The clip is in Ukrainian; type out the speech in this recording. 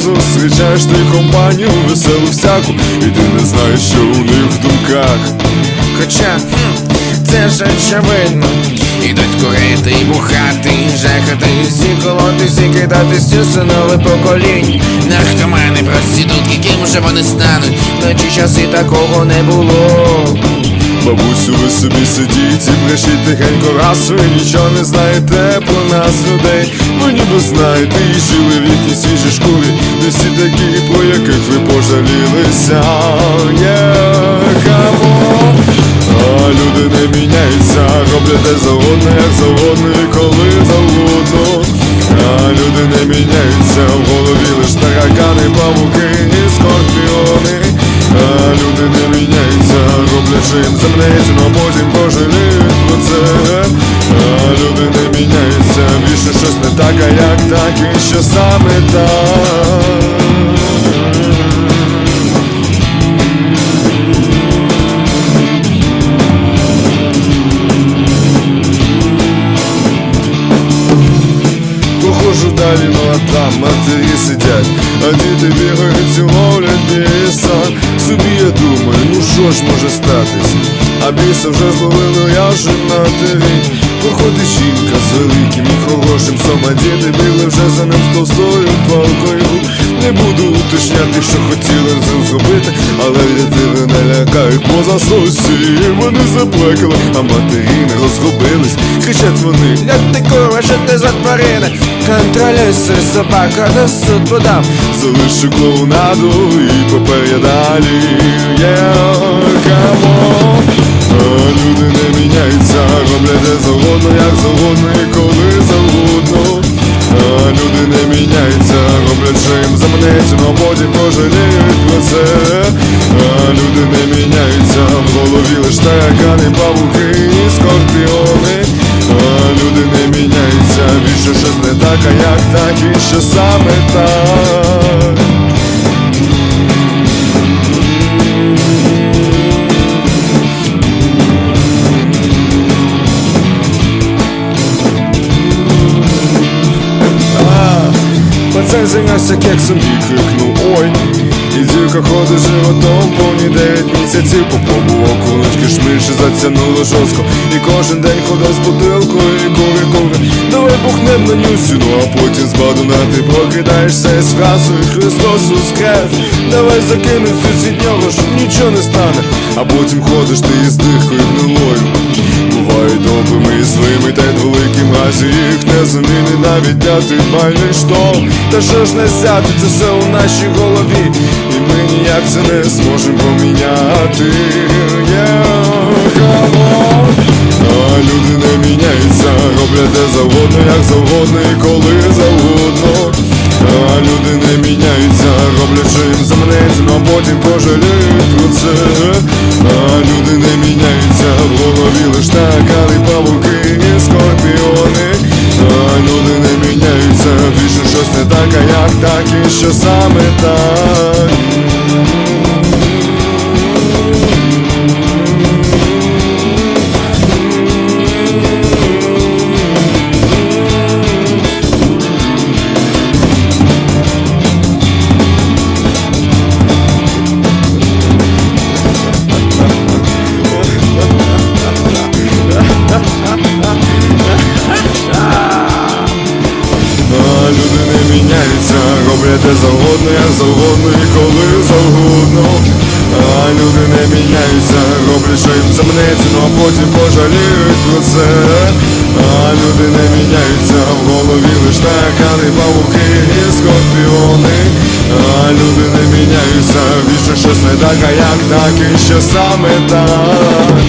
зустрічаєш ти компанію веселу всяку, і ти не знаєш, що у них в думках. Хоча це ж очевидно Ідуть курити і бухати, і жахати, колоти, всі кидати всі нове поколінь. Наркомани, проститутки, ким уже вони стануть, на ті часи такого не було. Бабусю, ви собі сидіть і брешіть тихенько. Раз Ви нічого не знаєте про нас, людей Ви ніби знаєте і жили в їхній свіжій шкурі. Не всі такі, про яких ви пожалілися. Yeah. А люди не міняються, роблять де завгодно, як завгодно і коли завгодно. А люди не міняються, в голові лиш таракани, павуки і скорпіони їм замнеться, но потім пожаліють про це. А люди не міняються, більше щось не так, а як так, і що саме так. Похожу далі, ну а там матері сидять, а діти бігають і що ж може статись? А біса вже зловили, я вже на тиві. Походить жінка з великим і хорошим Сама а діти бігли вже за ним з товстою палкою. Не буду уточняти, що хотіли з зробити, але діти не лякають поза сосі. Вони заплакали, а матері не розгубились. Кричать вони, Як ти курва, що ти за тварина? Контролюй свою собака, до суд подам. Залишу клоунаду і поперед далі yeah, on. Люди не міняються, роблять де завгодно, як завгодно що заманеться, но потім пожаліють про це. А люди не міняються, в голові лиш таракани, павуки і скорпіони. А люди не міняються, більше щось не так, а як так і що саме так Пацан зайнявся кексом і крикнув ой І дівка ходить животом повні дев'ять місяців. Попробував кулички шмирші затягнуло жорстко. І кожен день ходив з бутилкою і кури кури. Давай бухнем на нюсі, ну а потім з бадуна ти прокидаєшся із фразою Христос воскрес Давай всю від щоб нічого не стане. А потім ходиш ти із дихкою гнилою добрими і злими, та й великим разі їх не замінить навіть бальний штовх Та що ж не взяти, це все у нашій голові. І ми ніяк це не зможемо поміняти. А люди не міняються, роблять де завгодно, як завгодно і коли завгодно. А люди не міняються, роблять що їм заманеться, но потім пожаліють про це. А люди не міняються, в голові лиш таракани, павуки. і скорпіони. А люди не міняються, більше щось не так, а як так і що саме так і коли завгодно. А люди не міняються, роблять, що їм замнеться, ну а потім пожаліють про це. А люди не міняються, в голові лиш таракани, павуки і скорпіони. А люди не міняються, більше щось не так, а як так і що саме так.